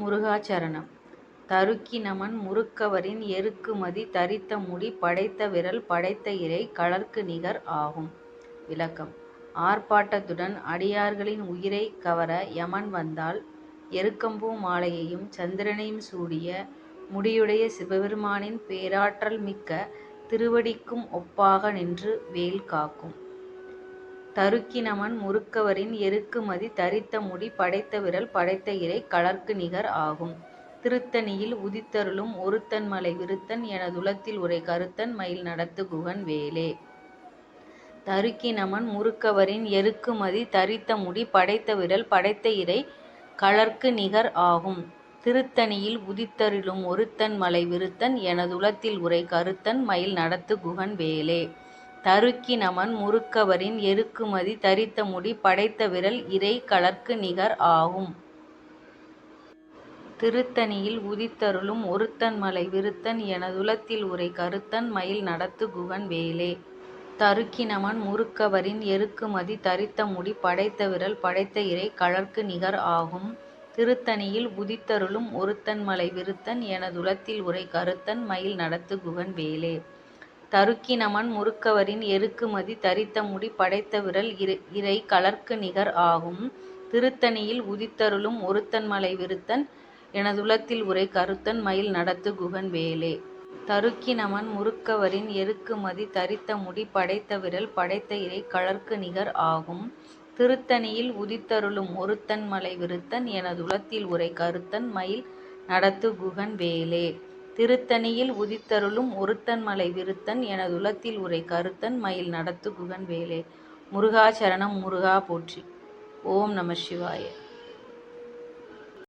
முருகாச்சரணம் தருக்கினமன் முறுக்கவரின் முருக்கவரின் எருக்குமதி தரித்த முடி படைத்த விரல் படைத்த இறை கலர்க்கு நிகர் ஆகும். விளக்கம் ஆர்ப்பாட்டத்துடன் அடியார்களின் உயிரை கவர யமன் வந்தால் எருக்கம்பூ மாலையையும் சந்திரனையும் சூடிய முடியுடைய சிவபெருமானின் பேராற்றல் மிக்க திருவடிக்கும் ஒப்பாக நின்று வேல் காக்கும். தருக்கினமன் முறுக்கவரின் முருக்கவரின் எருக்குமதி தரித்த முடி படைத்த விரல் படைத்த இறை கழற்கு நிகர் ஆகும். திருத்தணியில் உதித்தருளும் ஒருத்தன் மலை விருத்தன் எனதுலத்தில் உரை கருத்தன் மயில் நடத்து குகன் வேலே. தருக்கினமன் முறுக்கவரின் எருக்குமதி தரித்த முடி படைத்த விரல் படைத்த இறை கழற்கு நிகர் ஆகும். திருத்தணியில் உதித்தருளும் ஒருத்தன் மலை விருத்தன் எனதுலத்தில் உரை கருத்தன் மயில் நடத்து குகன் வேலே. தருக்கினமன் முறுக்கவரின் எருக்குமதி தரித்த முடி படைத்த விரல் இறை கழற்கு நிகர் ஆகும். திருத்தணியில் உதித்தருளும் ஒருத்தன் மலை விருத்தன் எனதுளத்தில் உரை கருத்தன் மயில் நடத்து குகன் வேலே. தருக்கினமன் முறுக்கவரின் எருக்குமதி தரித்த முடி படைத்த விரல் படைத்த இறை கழற்கு நிகர் ஆகும். திருத்தணியில் உதித்தருளும் ஒருத்தன் மலை விருத்தன் எனதுளத்தில் உரை கருத்தன் மயில் நடத்து குகன் வேலே. தருக்கினமன் முறுக்கவரின் முருக்கவரின் எருக்குமதி தரித்த முடி படைத்த விரல் இறை கழற்கு நிகர் ஆகும். திருத்தணியில் உதித்தருளும் ஒருத்தன் மலை விருத்தன் எனதுளத்தில் உரை கருத்தன் மயில் நடத்து குகன் வேலே. தருக்கினமன் முறுக்கவரின் முருக்கவரின் எருக்குமதி தரித்த முடி படைத்த விரல் படைத்த இறை கழற்கு நிகர் ஆகும். திருத்தணியில் உதித்தருளும் ஒருத்தன் மலை விருத்தன் எனதுளத்தில் உரை கருத்தன் மயில் நடத்து குகன் வேலே. திருத்தணியில் உதித்தருளும் ஒருத்தன் மலை விருத்தன் எனதுலத்தில் உரை கருத்தன் மயில் நடத்து குகன் வேலே. முருகா சரணம் முருகா போற்றி. ஓம் நம சிவாய.